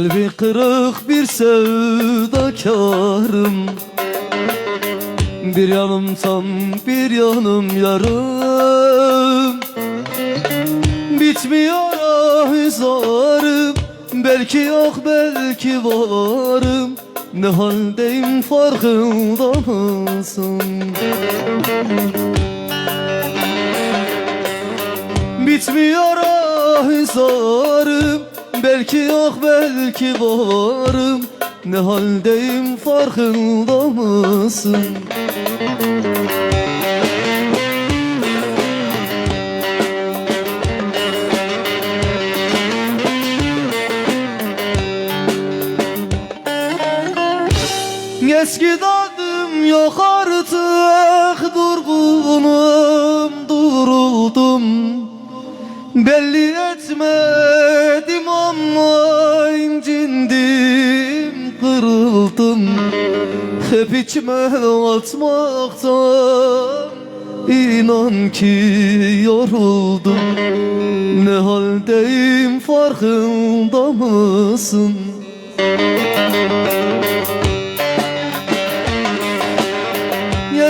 Kalbi kırık bir sevdakarım. Bir yanım tam bir yanım yarım. Bitmiyor ah zarım Belki yok belki varım. Ne haldeyim farkında mısın? Bitmiyor ah zarım Belki yok belki varım Ne haldeyim farkında mısın? Eski tadım yok artık Durgunum duruldum Belli etmedim ama incindim Kırıldım Hep içime atmaktan İnan ki yoruldum Ne haldeyim farkında mısın?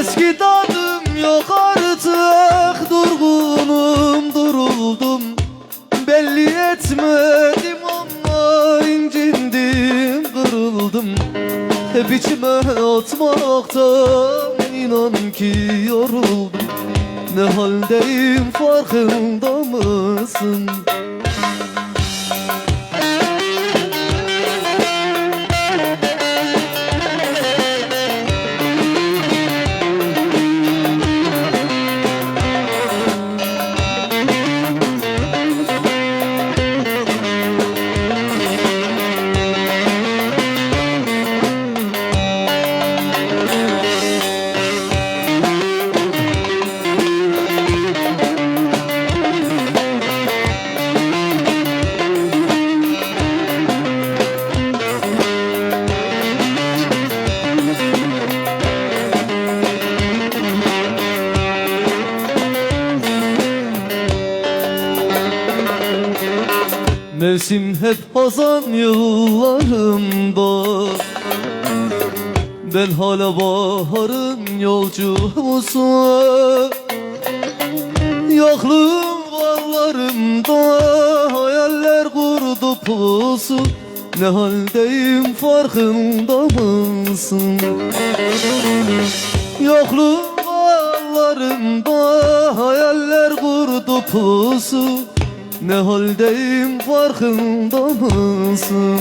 Eski atmaktan inan ki yoruldum Ne haldeyim farkında mısın? Mevsim hep hazan yıllarımda. Ben hala baharın yolcusu. Yokluk varlarımda Hayaller kurdu pusu. Ne haldeyim farkında mısın? Yokluk varlarımda Hayaller kurdu pusu ne haldeyim farkında mısın?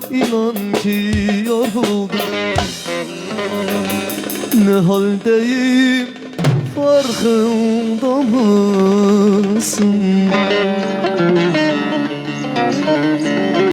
inan ki yoruldum Ne haldeyim farkında mısın?